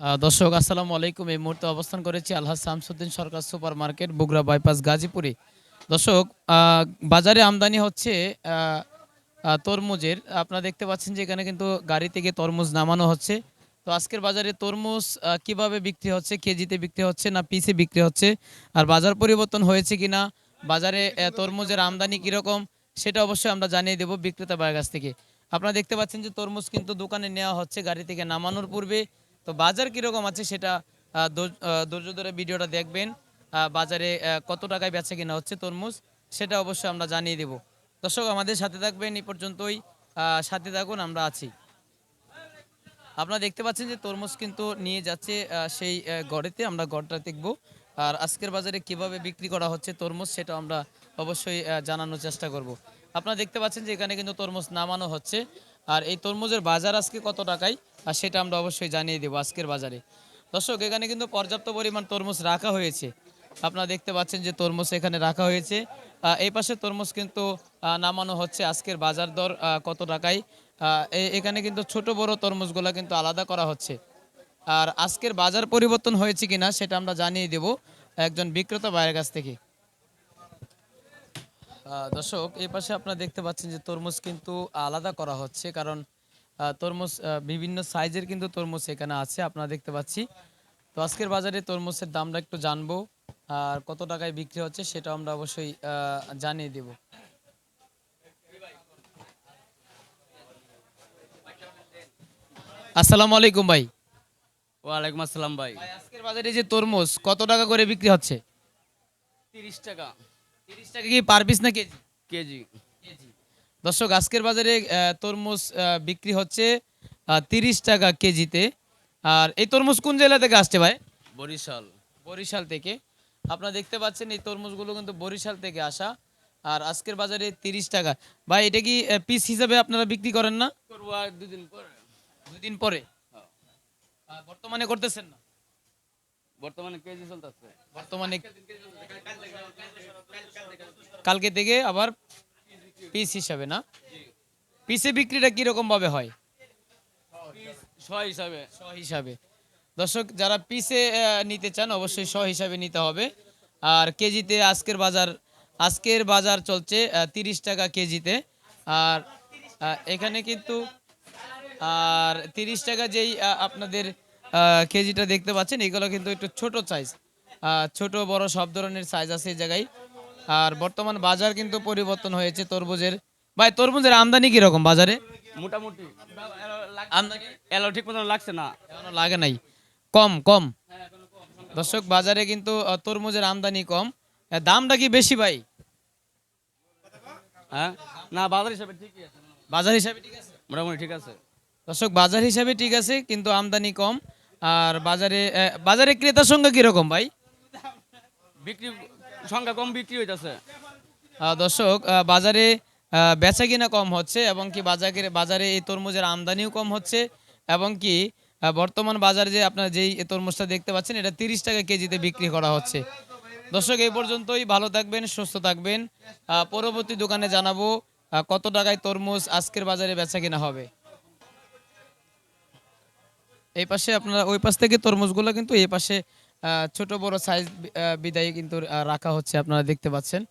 দর্শক, আসসালামু আলাইকুম। এই মুহূর্তে অবস্থান করেছি Alhaj Shamsuddin Sarkar super market Bogura bypass, গাজীপুরে। দর্শক বাজারে আমদানি হচ্ছে তরমুজের। আপনারা দেখতে পাচ্ছেন যে এখানে কিন্তু গাড়ি থেকে তরমুজ নামানো হচ্ছে। তো আজকের বাজারে তরমুজ কীভাবে বিক্রি হচ্ছে, কেজিতে বিক্রি হচ্ছে না পিসে বিক্রি হচ্ছে? আর বাজার পরিবর্তন হয়েছে কিনা বাজারে তরমুজের আমদানি কীরকম, সেটা অবশ্যই আমরা জানিয়ে দেবো বিক্রেতা ভাইয়ের কাছ থেকে। আপনারা দেখতে পাচ্ছেন যে তরমুজ কিন্তু দোকানে নেওয়া হচ্ছে গাড়ি থেকে নামানোর পূর্বে। তো বাজার কীরকম আছে সেটা ধৈর্য- ধরে ভিডিওটা দেখবেন বাজারে কত টাকায় বেচা কিনা হচ্ছে তরমুজ, সেটা অবশ্যই আমরা জানিয়ে দেব। দর্শক, আমাদের সাথে থাকবেন এই পর্যন্তই সাথে থাকুন, আমরা আছি। আপনারা দেখতে পাচ্ছেন যে তরমুজ কিন্তু নিয়ে যাচ্ছে সেই গড়েতে, আমরা গড়টা দেখব। আর আজকের বাজারে কীভাবে বিক্রি করা হচ্ছে তরমুজ, সেটা আমরা অবশ্যই জানানোর চেষ্টা করব। আপনারা দেখতে পাচ্ছেন যে এখানে কিন্তু তরমুজ নামানো হচ্ছে। আর এই তরমুজের বাজার আজকে কত টাকায়? আর সেটা আমরা অবশ্যই জানিয়ে দেবো আজকের বাজারে। দর্শক, এখানে কিন্তু পর্যাপ্ত পরিমাণ তরমুজ রাখা হয়েছে। আপনারা দেখতে পাচ্ছেন যে তরমুজ এখানে রাখা হয়েছে। এই পাশে তরমুজ কিন্তু নামানো হচ্ছে আজকের বাজার দর কত টাকায়। এখানে কিন্তু ছোট বড় তরমুজগুলো কিন্তু আলাদা করা হচ্ছে। আর আজকের বাজার পরিবর্তন হয়েছে কিনা সেটা আমরা জানিয়ে দেব একজন বিক্রেতা বাইরের কাছ থেকে। দর্শক এই পাশে আপনারা দেখতে পাচ্ছেন যে তরমুজ কিন্তু আলাদা করা হচ্ছে কারণ তরমুজ বিভিন্ন সাইজের কিন্তু তরমুজ এখানে আছে আপনারা দেখতে পাচ্ছি। তো আজকের বাজারে তরমুজের দামটা একটু জানব আর কত টাকায় বিক্রি হচ্ছে সেটা আমরা অবশ্যই জানিয়ে দেব। আসসালামু আলাইকুম ভাই। ওয়ালাইকুম আসসালাম ভাই। ভাই, আজকের বাজারে যে তরমুজ কত টাকা করে বিক্রি হচ্ছে? তিরিশ টাকা। তিরিশ টাকা কি পার পিস না কেজি? কেজি। দর্শক আজকের বাজারে তরমুজ বিক্রি হচ্ছে তিরিশ টাকা কেজিতে। আর এই তরমুজ কোন জেলা থেকে আসছে ভাই? বরিশাল। বরিশাল থেকে। আপনারা দেখতে পাচ্ছেন এই তরমুজগুলো কিন্তু বরিশাল থেকে আসা। আর আজকের বাজারে তিরিশ টাকা। ভাই এটা কি পিস হিসাবে আপনারা বিক্রি করেন না? করব দুদিন পরে। দুদিন পরে? বর্তমানে করতেছেন না? বর্তমানে কেজি চলতেছে? বর্তমানে কালকে থেকে আবার পিস হিসাবে না? পিসে বিক্রিটা কীরকম ভাবে হয় হিসাবে। শ হিসাবে। দর্শক যারা পিসে নিতে চান অবশ্যই শ হিসাবে নিতে হবে। আর কেজিতে আজকের বাজার আজকের বাজার চলছে তিরিশ টাকা কেজিতে। আর এখানে কিন্তু আর তিরিশ টাকা যেই আপনাদের কেজিটা দেখতে পাচ্ছেন এগুলো কিন্তু একটু ছোট সাইজ ছোট বড় সব ধরনের সাইজ আছে এই জায়গায়। আর বর্তমান বাজার কিন্তু পরিবর্তন হয়েছে তরমুজের। ভাই তরমুজের আমদানি কীরকম বাজারে? মোটামুটি। এলো ঠিক মতন লাগছে না। এখনও লাগে নাই। কম কম। দর্শক বাজারে কিন্তু তরমুজের আমদানি কম। দামটা কি বেশি ভাই? হ্যাঁ? না বাজার হিসাবে ঠিকই আছে। বাজার হিসাবে ঠিক আছে? মোটামুটি ঠিক আছে। দর্শক বাজার হিসাবে ঠিক আছে কিন্তু আমদানি কম। আর বাজারে বাজারে ক্রেতার সংখ্যা কীরকম ভাই? বিক্রি সংখ্যা কম বিক্রি হইতাছে। দর্শক বাজারে বেচা কিনা কম হচ্ছে এবং কি বাজারে বাজারে এই তরমুজের আমদানিও কম হচ্ছে এবং কি বর্তমান বাজারে যে আপনারা যেই তরমুজটা দেখতে পাচ্ছেন এটা তিরিশ টাকা কেজিতে বিক্রি করা হচ্ছে। দর্শক এই পর্যন্তই। ভালো থাকবেন সুস্থ থাকবেন। পরবর্তী দোকানে জানাব কত টাকায় তরমুজ আজকের বাজারে বেচা কিনা হবে। এই পাশে আপনারা ওই পাশ থেকে তরমুজগুলো কিন্তু এই পাশে ছোট বড় সাইজ বিদায় কিন্তু রাখা হচ্ছে, আপনারা দেখতে পাচ্ছেন।